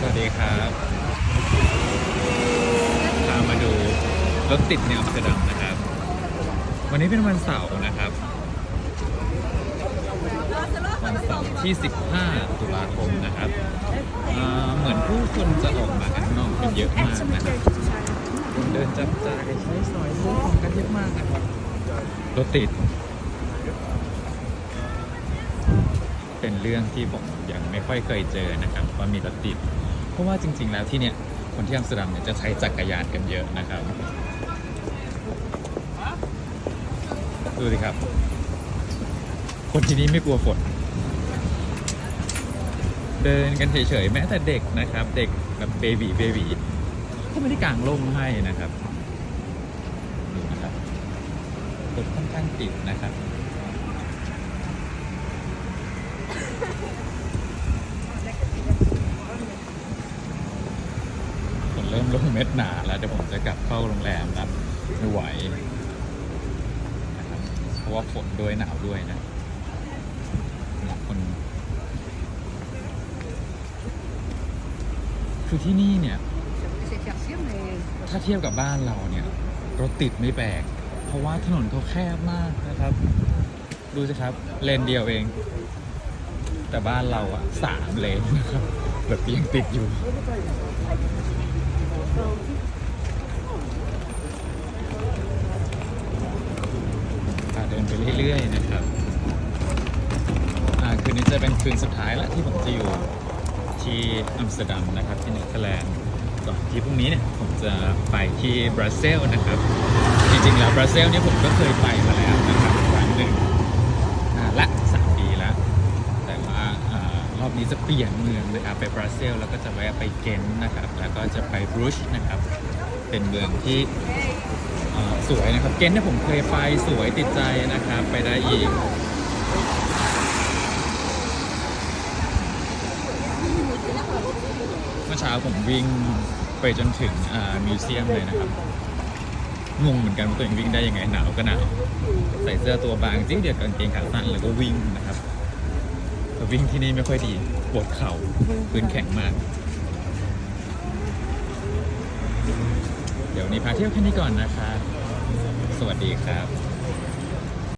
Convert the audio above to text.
สวัสดีครับพามาดูรถติดในอัมสเตอร์ดัมนะครับ วันนี้เป็นวันเสาร์นะครับ วันเสาร์ที่ 15 ตุลาคมนะครับอ่าเหมือนผู้คนจะออกมาข้างนอกกันเยอะมากนะครับคนเดินจับจ่ายใช้สอยซื้อของกันเยอะมากนะครับ รถติด เป็นเรื่องที่ผมยังไม่ค่อยเคยเจอนะครับ ว่ามีรถติด ราะว่าจริง ๆ แล้วที่เนี่ยคนที่อัมสเตอร์ดัมเนี่ยจะใช้จักรยานกันเยอะนะครับ ดูสิครับ คนที่นี่ไม่กลัวฝน เดินกันเฉยๆแม้แต่เด็กนะครับ เด็กแบบเบบีเบบีก็ไม่ได้กางร่มให้นะครับดูนะครับรถค่อนข้างติดนะครับ ฝนเริ่ม ลงเม็ดหนาแล้วเดี๋ยวผมจะกลับเข้าโรงแรมแล้วไม่ไหวนะครับเพราะว่าฝนด้วยหนาวด้วยนะหลายคน คือที่นี่เนี่ย ถ้าเทียบกับบ้านเราเนี่ย รถติดไม่แปลก เพราะว่าถนนเขาแคบมากนะครับ ดูสิครับ เลนเดียวเอง แต่บ้านเราอะสามเลนนะครับแบบยังติดอยู่ เดินไปเรื่อยๆนะครับคืนนี้จะเป็นคืนสุดท้ายแล้วที่ผมจะอยู่ที่อัมสเตอร์ดัมนะครับที่เนเธอร์แลนด์ก่อนที่พรุ่งนี้เนี่ยผมจะไปที่บราเซลนะครับ จริงๆแล้วบราเซลเนี่ยผมก็เคยไปมาแล้วนะครับครั้งหนึ่งนานละสามปีแล้ว แต่ว่าอารอบ นี้จะเปลี่ยนเมืองนะครับไปบราเซลแล้วก็จะแวะไปเกนนะครับ แล้วก็จะไปบรูชนะครับ เป็นเมืองที่สวยนะครับ เกนเนี่ยผมเคยไปสวยติดใจนะครับ ไปได้อีกเมื่อเช้าผมวิ่งไปจนถึงมิวเซียมเลยนะครับงงเหมือนกันว่าตัวเองวิ่งได้ยังไงหนาวก็หนาวใส่เสื้อตัวบางจิ๊กเดียวกางเกงขาสั้นแล้วก็วิ่งนะครับ แต่วิ่งที่นี่ไม่ค่อยดีปวดเข่าพื้นแข็งมาก เดี๋ยววันนี้พาเที่ยวแค่นี้ก่อนนะครับสวัสดีครับ